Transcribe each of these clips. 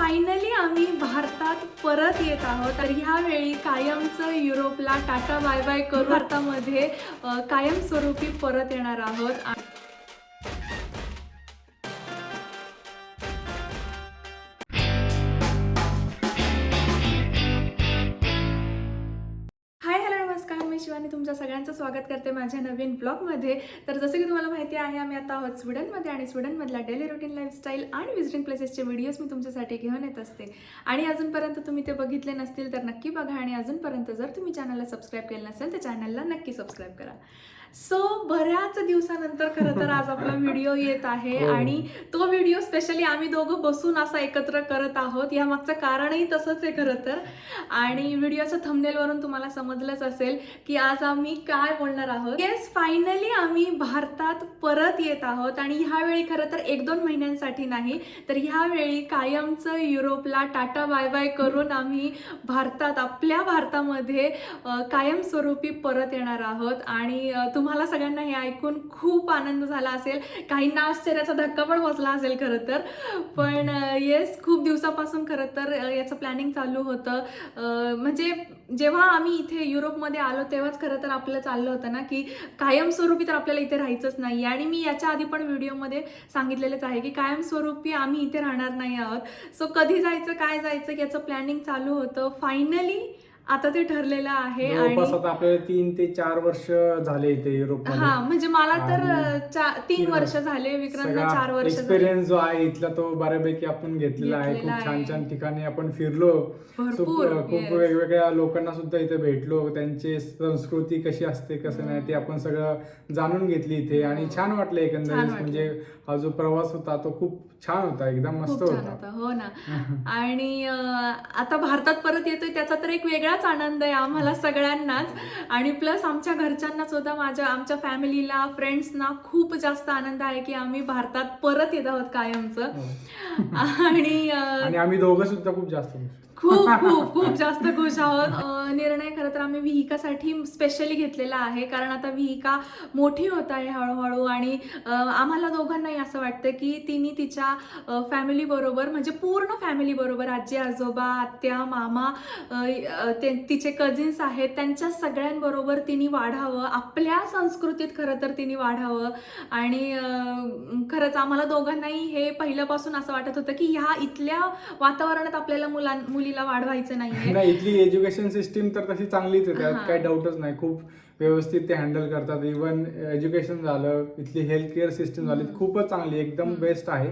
Finally आम्ही भारतात परत येत आहोत. तर ह्यावेळी कायमचं युरोपला टाटा बाय बाय करू भारतामध्ये कायमस्वरूपी परत येणार आहोत. आणि मी तुमच्या सगळ्यांचं स्वागत करते माझ्या नवीन ब्लॉगमध्ये. तर जसं की तुम्हाला माहिती आहे आम्ही आता आहोत स्वीडनमध्ये आणि स्वीडनमधल्या डेली रुटीन लाईफस्टाईल आणि विजिटिंग प्लेसेसचे व्हिडिओज मी तुमच्यासाठी घेऊन येत असते. आणि अजूनपर्यंत तुम्ही ते बघितले नसतील तर नक्की बघा आणि अजूनपर्यंत जर तुम्ही चॅनलला सबस्क्राईब केलं नसेल तर चॅनलला नक्की सबस्क्राईब करा. सो बऱ्याच दिवसानंतर खरं तर आज आपला व्हिडिओ येत आहे हो. आणि तो व्हिडिओ स्पेशली आम्ही दोघं बसून असा एकत्र करत आहोत. या मागचं कारणही तसंच आहे खरं तर. आणि व्हिडिओच्या थंबनेलवरून तुम्हाला समजलंच असेल की आज आम्ही काय बोलणार आहोत. येस फायनली आम्ही भारतात परत येत आहोत आणि ह्यावेळी खरं तर एक दोन महिन्यांसाठी नाही तर ह्यावेळी कायमचं युरोपला टाटा बाय बाय करून आम्ही भारतात आपल्या भारतामध्ये कायमस्वरूपी परत येणार आहोत. आणि तुम्हाला सगळ्यांना हे ऐकून खूप आनंद झाला असेल. काहींना आश्चर्याचा धक्का पण बसला असेल खरं तर. पण येस खूप दिवसापासून खरं तर याचं प्लॅनिंग चालू होतं. म्हणजे जेव्हा आम्ही इथे युरोपमध्ये आलो तेव्हाच खरं तर आपलं चाललं होतं ना की कायमस्वरूपी तर आपल्याला इथे राहायचंच नाही. आणि मी याच्या आधी पण व्हिडिओमध्ये सांगितलेलंच आहे की कायमस्वरूपी आम्ही इथे राहणार नाही आहोत. सो कधी जायचं काय जायचं याचं प्लॅनिंग चालू होतं. फायनली आता ते ठरलेलं आहे जवळपास आणि आता आपल्याला तीन ते चार वर्ष झाले इथे युरोप हा म्हणजे मला तर अ, आणि चा- तीन तीन वर्ष झाले विक्रांतला चार वर्ष झाले. एक्सपिरियन्स जो आहे इथला तो बऱ्यापैकी आपण घेतलेला आहे. घेतलेला खूप छान आहे. छान ठिकाणी आपण फिरलो. भरपूर, खूप खूप yes. वेगवेगळ्या लोकांना सुद्धा इथे भेटलो. त्यांची संस्कृती कशी असते कसं नाही ते आपण सगळं जाणून घेतली इथे. आणि छान वाटलं छान एकंदरीत वाटलं. म्हणजे हा जो प्रवास होता तो खूप छान होता. एकदम मस्त खूप छान होता. होतं. हो ना. आणि अं, आता भारतात परत येतोय त्याचा तर एक वेगळाच आनंद आहे आम्हाला सगळ्यांनाच आणि प्लस आमच्या घरच्यांना सुद्धा माझ्या आमच्या फॅमिलीला फ्रेंड्सना खूप जास्त आनंद आहे की आम्ही भारतात परत येत आहोत कायमचं हो. आणि आम्ही दोघं सुद्धा खूप जास्त. खूप खूप खूप जास्त खुश आहोत. निर्णय खरं तर आम्ही विहिकासाठी स्पेशली घेतलेला आहे. कारण आता विहिका मोठी होत आहे हळूहळू आणि आम्हाला दोघांनाही असं वाटतं की तिने तिच्या फॅमिली बरोबर म्हणजे पूर्ण फॅमिली बरोबर आजी आजोबा आत्या मामा ते तिचे कझिन्स आहेत त्यांच्या सगळ्यांबरोबर तिने वाढावं. आपल्या संस्कृतीत खरं तर तिने वाढावं. आणि खरंच आम्हाला दोघांनाही हे पहिल्यापासून असं वाटत होतं की ह्या इथल्या वातावरणात आपल्याला मुलां मुली मुलीला वाढवायचं नाहीये नाही इथली एज्युकेशन सिस्टीम तर तशी चांगलीच आहे त्यात. काही डाऊटच नाही खूप व्यवस्थित ते हँडल करतात इवन एज्युकेशन झालं इथली हेल्थ केअर सिस्टम झाली. खूपच चांगली एकदम. बेस्ट आहे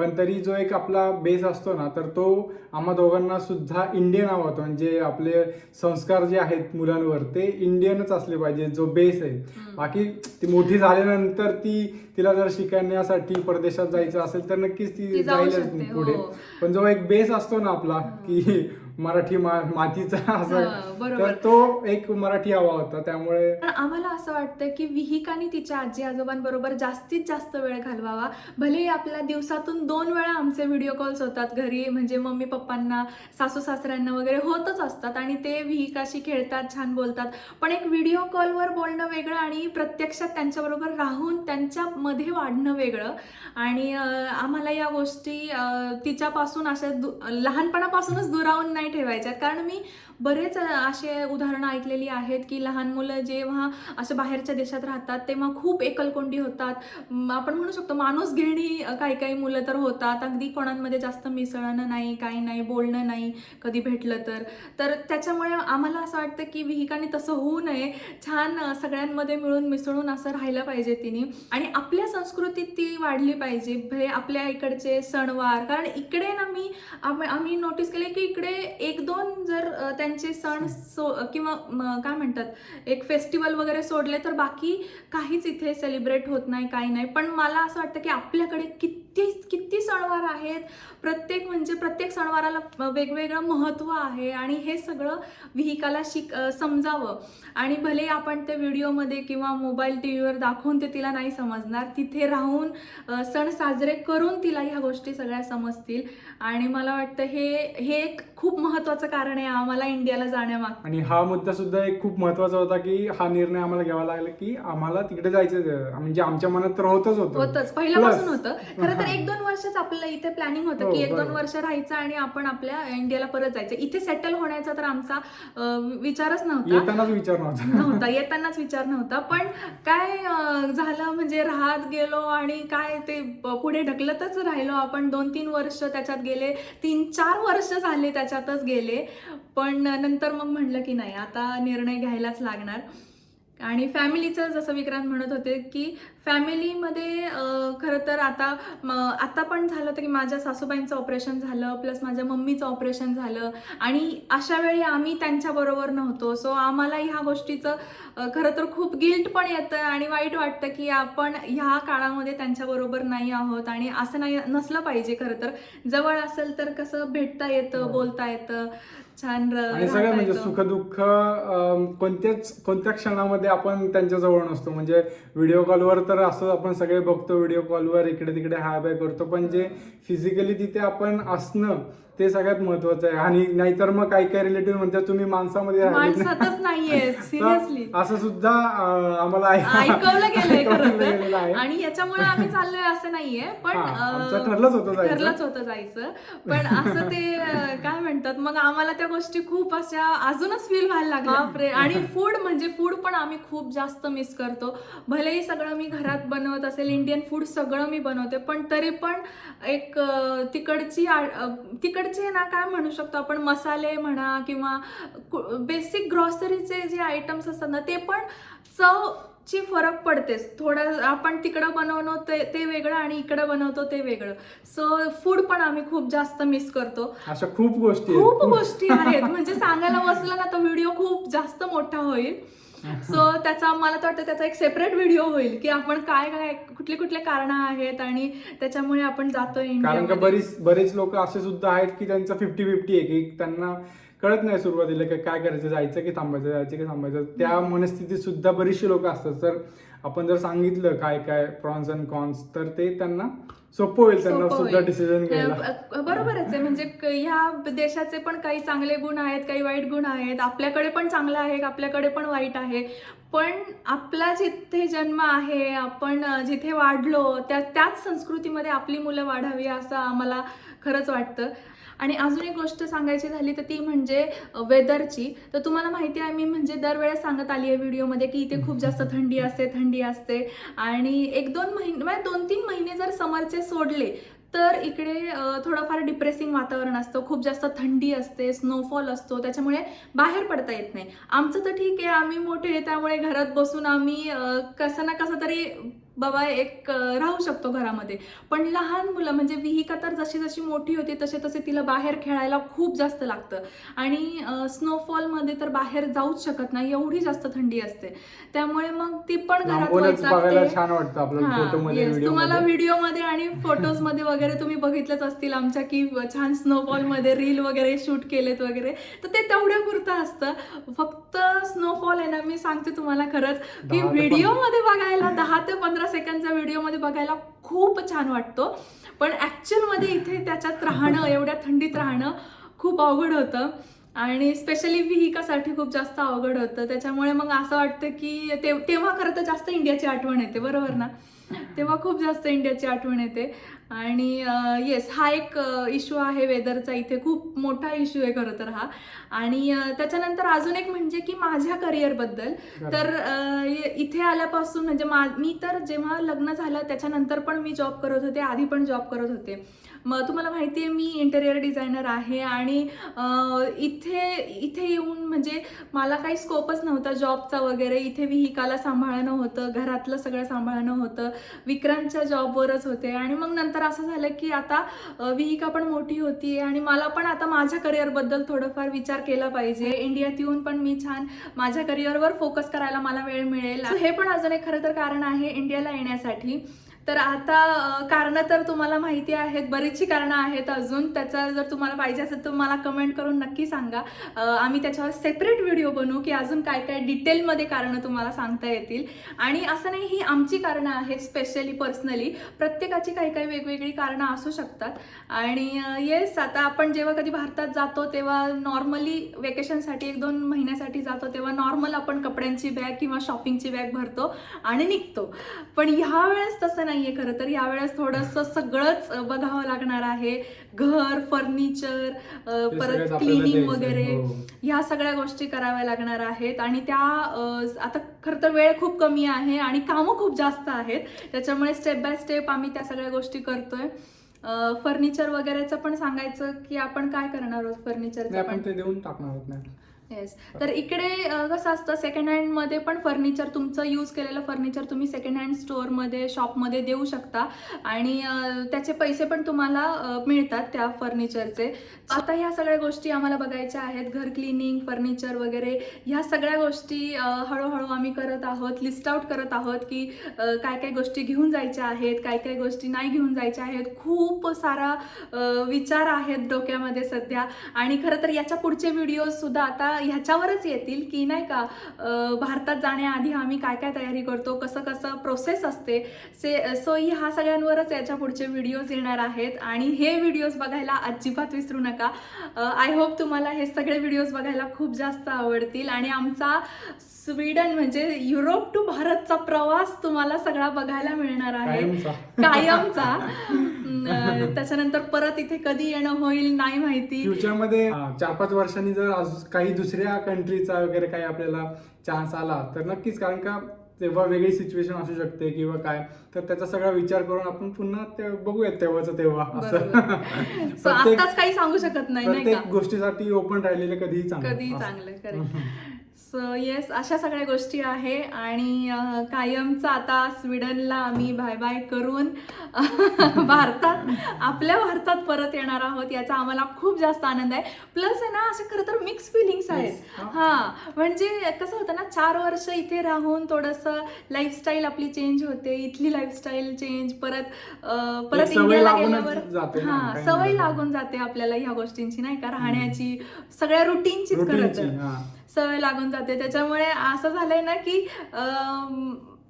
पण तरी जो एक आपला बेस असतो ना तर तो आम्हा दोघांना सुद्धा इंडियन हवा म्हणजे आपले संस्कार जे आहेत मुलांवर ते इंडियनच असले पाहिजे जो बेस आहे. बाकी ती मोठी झाल्यानंतर ती तिला जर शिकण्यासाठी परदेशात जायचं असेल तर नक्कीच ती जाईलच पुढे हो. पण जो एक बेस असतो ना आपला की मराठी मा- मातीचा असं बरोबर. तर तो एक मराठी हवा होता त्यामुळे पण आम्हाला असं वाटतं की विहिकाने तिच्या आजी आजोबांबरोबर जास्तीत जास्त वेळ घालवावा. भले आपल्या दिवसातून दोन वेळा आमचे व्हिडिओ कॉल्स होतात घरी म्हणजे मम्मी पप्पांना सासू सासऱ्यांना वगैरे होतच असतात आणि ते विहिकाशी खेळतात छान बोलतात. पण एक व्हिडिओ कॉलवर बोलणं वेगळं आणि प्रत्यक्षात त्यांच्याबरोबर राहून त्यांच्यामध्ये वाढणं वेगळं. आणि आम्हाला या गोष्टी तिच्यापासून अशा दु लहानपणापासूनच दुरावून नाही ठेवायच्यात. कारण मी बरेच असे उदाहरणं ऐकलेली आहेत की लहान मुलं जेव्हा असं बाहेरच्या देशात राहतात तेव्हा खूप एकलकोंडी होतात. आपण म्हणू शकतो माणूस घेणी काही काही मुलं तर होतात. अगदी कोणांमध्ये जास्त मिसळणं नाही काही नाही बोलणं नाही कधी भेटलं तर. तर त्याच्यामुळे आम्हाला असं वाटतं की विहिकाने तसं होऊ नये. छान सगळ्यांमध्ये मिळून मिसळून असं राहिलं पाहिजे तिने. आणि आपल्या संस्कृतीत ती वाढली पाहिजे. भले आपल्या इकडचे सणवार कारण इकडे ना मी आम्ही नोटीस केले की इकडे एक दोन जर त्यांचे सण सो किंवा काय म्हणतात एक फेस्टिवल वगैरे सोडले तर बाकी काहीच इथे सेलिब्रेट होत नाही काही नाही. पण मला असं वाटतं की आपल्याकडे किती किती सणवार आहेत? प्रत्येक म्हणजे प्रत्येक सणवाराला वेगवेगळं महत्त्व आहे आणि हे सगळं विहिकाला शिक समजावं. आणि भले आपण ते व्हिडिओमध्ये किंवा मोबाईल टी व्हीवर दाखवून ते तिला नाही समजणार तिथे राहून सण साजरे करून तिला ह्या गोष्टी सगळ्या समजतील. आणि मला वाटतं हे हे एक खूप महत्त्वाचं कारण आहे आम्हाला इंडियाला जाण्यामाग आणि हा मुद्दा सुद्धा एक खूप महत्त्वाचा होता की हा निर्णय आम्हाला घ्यावा लागला की आम्हाला तिकडे जायचं म्हणजे आमच्या मनात तर होतच होतं. होतच. पहिल्यापासून होतं. खरं तर. एक दोन वर्षच आपलं इथे प्लॅनिंग होतं हो, की एक दोन. वर्ष राहायचं आणि आपण आपल्या इंडियाला परत जायचं. इथे सेटल होण्याचा तर आमचा विचारच नव्हता. येतानाच विचार नव्हता. येतानाच विचार नव्हता. पण काय झालं म्हणजे राहत गेलो आणि काय ते पुढे ढकलतच राहिलो आपण. दोन तीन वर्ष त्याच्यात गेले. तीन चार वर्ष झाले त्याच्यातच गेले. पण नंतर मग म्हणलं की नाही आता निर्णय घ्यायलाच लागणार. आणि फॅमिलीचं जसं विक्रांत म्हणत होते की फॅमिलीमध्ये खरं तर आता म- आता पण झालं होतं की माझ्या सासूबाईंचं ऑपरेशन झालं प्लस माझ्या मम्मीचं ऑपरेशन झालं आणि अशा वेळी आम्ही त्यांच्याबरोबर नव्हतो. सो आम्हाला ह्या गोष्टीचं खरं तर खूप गिल्ट पण येतं आणि वाईट वाटतं की आपण ह्या काळामध्ये त्यांच्याबरोबर नाही आहोत आणि असं नाही नसलं पाहिजे खरं तर. जवळ असेल तर कसं भेटता येतं हो. बोलता येतं. छान आणि सगळं म्हणजे. सुखदुःख कोणत्याच कोणत्या क्षणामध्ये आपण त्यांच्या जवळ नसतो. म्हणजे व्हिडिओ कॉलवर तर असं आपण सगळे बघतो व्हिडिओ कॉलवर इकडे तिकडे हाय बाय करतो. पण जे फिजिकली तिथे आपण असणं ते सगळ्यात महत्वाचं आहे आणि नाहीतर मग काही काही रिलेटिव्ह म्हणतात तुम्ही माणसामध्ये राहिले नाही." माणसातच नाहीये तर सिरियसली असं सुद्धा आम्हाला ऐक- ऐकवलं गेलंय खरं आहे. आणि याच्यामुळे आम्ही चाललोय असं नाहीये पण हा, ठरलंच होतं जायचं. ठरलंच होतं जायचं पण असं ते काय म्हणतात मग आम्हाला त्या गोष्टी खूप अशा अजूनच फील व्हायला लागल्या. आणि फूड म्हणजे फूड पण आम्ही खूप जास्त मिस करतो भलेही सगळं मी घरात बनवत असेल इंडियन फूड सगळं मी बनवते पण तरी पण एक तिकडची आ- अं, तिकडचे ना काय म्हणू शकतो आपण? मसाले म्हणा किंवा बेसिक ग्रॉसरीचे जे आयटम्स असतात ना ते पण चव ची फरक पडतेच थोडं आपण तिकडं बनवणं ते ते वेगळं आणि इकडं बनवतो ते वेगळं. सो फूड पण आम्ही खूप जास्त मिस करतो. अशा खूप गोष्टी. खूप गोष्टी आहेत. म्हणजे सांगायला बसलं ना तर व्हिडिओ खूप जास्त मोठा होईल. सो त्याचा मला तर वाटतं त्याचा एक सेपरेट व्हिडिओ होईल की आपण काय काय कुठले कुठले कारण आहेत आणि त्याच्यामुळे आपण जातोय कारण का. बरीच बरेच लोक असे सुद्धा आहेत की त्यांचं फिफ्टी फिफ्टी आहे की त्यांना कळत नाही सुरुवातीला की काय करायचं जायचं की थांबायचं जायचं की थांबायचं. त्या मनस्थितीत सुद्धा बरीचशी लोक असतात. तर आपण जर सांगितलं काय काय प्रॉन्स अँड कॉन्स तर ते त्यांना सोपं होईल त्यांना सुद्धा. डिसिजन घ्यायला. बरोबरच आहे. म्हणजे ह्या देशाचे पण काही चांगले गुण आहेत काही वाईट गुण आहेत. आपल्याकडे पण चांगलं आहे आपल्याकडे पण वाईट आहे. पण आपला जिथे जन्म आहे आपण जिथे वाढलो त्या त्याच संस्कृतीमध्ये आपली मुलं वाढावी असं आम्हाला खरंच वाटतं. आणि अजून एक गोष्ट सांगायची झाली तर ती म्हणजे वेदरची तर तुम्हाला माहिती आहे मी म्हणजे दरवेळेस सांगत आली आहे व्हिडिओमध्ये की इथे खूप जास्त थंडी असते थंडी असते. आणि एक दोन महिने म्हणजे दोन तीन महिने जर समरचे सोडले तर इकडे थोडंफार डिप्रेसिंग वातावरण असतं. खूप जास्त थंडी असते स्नोफॉल असतो त्याच्यामुळे बाहेर पडता येत नाही. आमचं तर ठीक आहे आम्ही मोठे आहे त्यामुळे घरात बसून आम्ही कसं ना कसं तरी बाबा एक राहू शकतो घरामध्ये. पण लहान मुलं म्हणजे विहिका तर जशी जशी मोठी होती तसे तसे तिला बाहेर खेळायला खूप जास्त लागतं. आणि स्नोफॉलमध्ये तर बाहेर जाऊच शकत नाही एवढी जास्त थंडी असते. त्यामुळे मग ती पण घरात हा. तुम्हाला व्हिडिओ व्हिडिओमध्ये. आणि फोटोजमध्ये वगैरे तुम्ही बघितलंच असतील आमच्या की छान स्नोफॉलमध्ये रील वगैरे शूट केलेत वगैरे. तर ते तेवढ्या पुरतं असतं. फक्त स्नोफॉल आहे ना मी सांगते तुम्हाला खरंच की व्हिडिओमध्ये बघायला दहा ते पंधरा सेकंडचा व्हिडिओमध्ये बघायला खूप छान वाटतो. पण ॲक्च्युअलमध्ये इथे त्याच्यात राहणं एवढ्या थंडीत राहणं खूप अवघड होतं. आणि स्पेशली विहिकासाठी खूप जास्त अवघड होतं. त्याच्यामुळे मग असं वाटतं की ते तेव्हा खरं तर जास्त इंडियाची आठवण येते. बरोबर ना? तेव्हा खूप जास्त इंडियाची आठवण येते. आणि येस हा एक इश्यू आहे वेदरचा. इथे खूप मोठा इश्यू आहे खरं तर हा. आणि त्याच्यानंतर अजून एक म्हणजे की माझ्या करिअरबद्दल तर इथे आल्यापासून म्हणजे मा मी तर जेव्हा लग्न झालं त्याच्यानंतर पण मी जॉब करत होते. आधी पण जॉब करत होते. मग तुम्हाला माहिती आहे मी इंटेरियर डिझायनर आहे आणि इथे इथे येऊन म्हणजे मला काही स्कोपच नव्हता जॉबचा वगैरे. इथे विहिकाला सांभाळणं होतं घरातलं सगळं सांभाळणं होतं विक्रांतच्या जॉबवरच होते. आणि मग नंतर असं झालं की आता विहिका पण मोठी होती आणि मला पण आता माझ्या करिअरबद्दल थोडंफार विचार केला पाहिजे. इंडियात येऊन पण मी छान माझ्या करिअरवर फोकस करायला मला वेळ मिळेल. हे पण अजून एक खरं तर कारण आहे इंडियाला येण्यासाठी. तर आता कारणं तर तुम्हाला माहिती आहेत बरीचशी कारणं आहेत अजून. त्याचा जर तुम्हाला पाहिजे असेल तर मला कमेंट करून नक्की सांगा. आम्ही त्याच्यावर सेपरेट व्हिडिओ बनवू की अजून काय काय डिटेलमध्ये कारणं तुम्हाला सांगता येतील. आणि असं नाही ही आमची कारणं आहेत स्पेशली पर्सनली प्रत्येकाची काही काही वेगवेगळी कारणं असू शकतात. आणि येस आता आपण जेव्हा कधी भारतात जातो तेव्हा नॉर्मली वेकेशनसाठी एक दोन महिन्यासाठी जातो तेव्हा नॉर्मल आपण कपड्यांची बॅग किंवा शॉपिंगची बॅग भरतो आणि निघतो. पण ह्या वेळेस तसं नाही. नाहीये खरं तर. यावेळेस थोडंसं सगळंच बघावं लागणार आहे. घर फर्निचर परत क्लिनिंग. वगैरे हो. ह्या सगळ्या गोष्टी कराव्या लागणार आहेत. आणि त्या आता खरं तर वेळ खूप कमी आहे आणि कामं खूप जास्त आहेत. त्याच्यामुळे स्टेप बाय स्टेप आम्ही त्या सगळ्या गोष्टी करतोय. फर्निचर वगैरेचं पण सांगायचं की आपण काय करणार आहोत नाही फर्निचरचं आपण पण? ते देऊन टाकणार आहोत नाही येस तर इकडे कसं असतं सेकंड हँडमध्ये पण फर्निचर तुमचं यूज केलेलं फर्निचर तुम्ही सेकंड हँड स्टोअरमध्ये शॉपमध्ये देऊ शकता. आणि त्याचे पैसे पण तुम्हाला मिळतात त्या फर्निचरचे आता ह्या सगळ्या गोष्टी आम्हाला बघायच्या आहेत. घर क्लिनिंग फर्निचर वगैरे ह्या सगळ्या गोष्टी हळूहळू आम्ही करत आहोत लिस्ट आउट करत आहोत की काय काय गोष्टी घेऊन जायच्या आहेत काय काय गोष्टी नाही घेऊन जायच्या आहेत. खूप सारा विचार आहेत डोक्यामध्ये सध्या. आणि खरं तर याच्या पुढचे व्हिडिओ सुद्धा आता ह्याच्यावरच येतील की नाही का भारतात जाण्याआधी आम्ही काय काय तयारी करतो कसं कसं प्रोसेस असते. से सो ह्या सगळ्यांवरच याच्या पुढचे व्हिडिओज येणार आहेत. आणि हे व्हिडिओज बघायला अजिबात विसरू नका. आय होप तुम्हाला हे सगळे व्हिडिओज बघायला खूप जास्त आवडतील. आणि आमचा स्वीडन म्हणजे युरोप टू भारतचा प्रवास तुम्हाला सगळा बघायला मिळणार आहे. कायमचा. त्याच्यानंतर परत इथे कधी येणं होईल नाही माहिती. फ्युचरमध्ये चार पाच वर्षांनी जर काही दुसऱ्या कंट्रीचा वगैरे काही आपल्याला चान्स आला तर नक्कीच कारण का तेव्हा वेगळी सिच्युएशन असू शकते किंवा काय. तर त्याचा सगळा विचार करून आपण पुन्हा ते बघूयात तेव्हाच तेव्हा असं. काही सांगू शकत नाही गोष्टीसाठी ओपन राहिलेले कधीही चांगलं कधीही. चांगलं करेक्ट सो येस अशा सगळ्या गोष्टी आहे आणि कायमचं आता स्वीडनला आम्ही बाय बाय करून भारतात आपल्या भारतात परत येणार आहोत याचा आम्हाला खूप जास्त आनंद आहे प्लस आहे ना असे खरं तर मिक्स फिलिंग्स आहेत. हा. म्हणजे कसं होतं ना चार वर्ष इथे राहून थोडंसं लाईफस्टाईल आपली चेंज होते इथली लाईफस्टाईल चेंज परत परत इंडियाला गेल्यावर हा सवय. लागून जाते आपल्याला ह्या गोष्टींची नाही का राहण्याची सगळ्या रुटीनचीच खरं तर सवय लागून जाते. त्याच्यामुळे असं झालंय ना की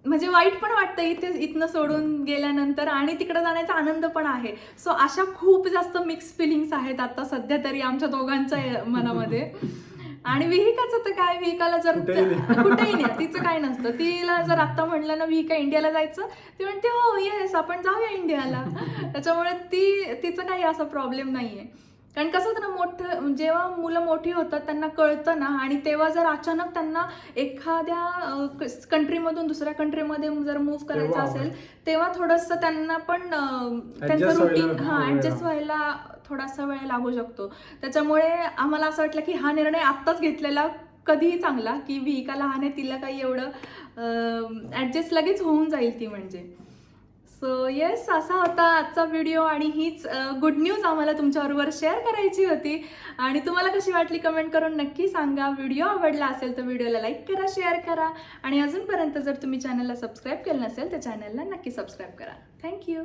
म्हणजे वाईट पण वाटतं इथे इथनं सोडून गेल्यानंतर आणि तिकडे जाण्याचा आनंद पण आहे. सो अशा खूप जास्त मिक्स फिलिंग्स आहेत आता सध्या तरी आमच्या दोघांच्या मनामध्ये. आणि विहिकाचं तर काय विहिकाला जर कुठेही नाही. कुठेही नाही. तिचं काय नसतं. तिला जर आता म्हणलं ना विहिका इंडियाला जायचं ती म्हणते हो येस आपण जाऊया इंडियाला. त्याच्यामुळे ती तिचं काही असा प्रॉब्लेम नाहीये. कारण कसं होतं ना मोठं जेव्हा मुलं मोठी होतात त्यांना कळतं ना आणि तेव्हा जर अचानक त्यांना एखाद्या कंट्रीमधून दुसऱ्या कंट्रीमध्ये जर मूव्ह करायचं असेल तेव्हा थोडंसं त्यांना पण त्यांचं रुटीन हा वेळ. ऍडजस्ट व्हायला थोडासा वेळ लागू शकतो. त्याच्यामुळे आम्हाला असं वाटलं की हा निर्णय आत्ताच घेतलेला कधीही चांगला की विहिका लहान आहे तिला काही एवढं ऍडजस्ट लगेच होऊन जाईल ती म्हणजे. सो येस असा होता आजचा व्हिडिओ आणि हीच गुड न्यूज आम्हाला तुमच्याबरोबर शेअर करायची होती. आणि तुम्हाला कशी वाटली कमेंट करून नक्की सांगा. व्हिडिओ आवडला असेल तर व्हिडिओला लाईक करा शेअर करा. आणि अजूनपर्यंत जर तुम्ही चॅनलला सबस्क्राईब केलं नसेल तर चॅनलला नक्की सबस्क्राईब करा. थँक्यू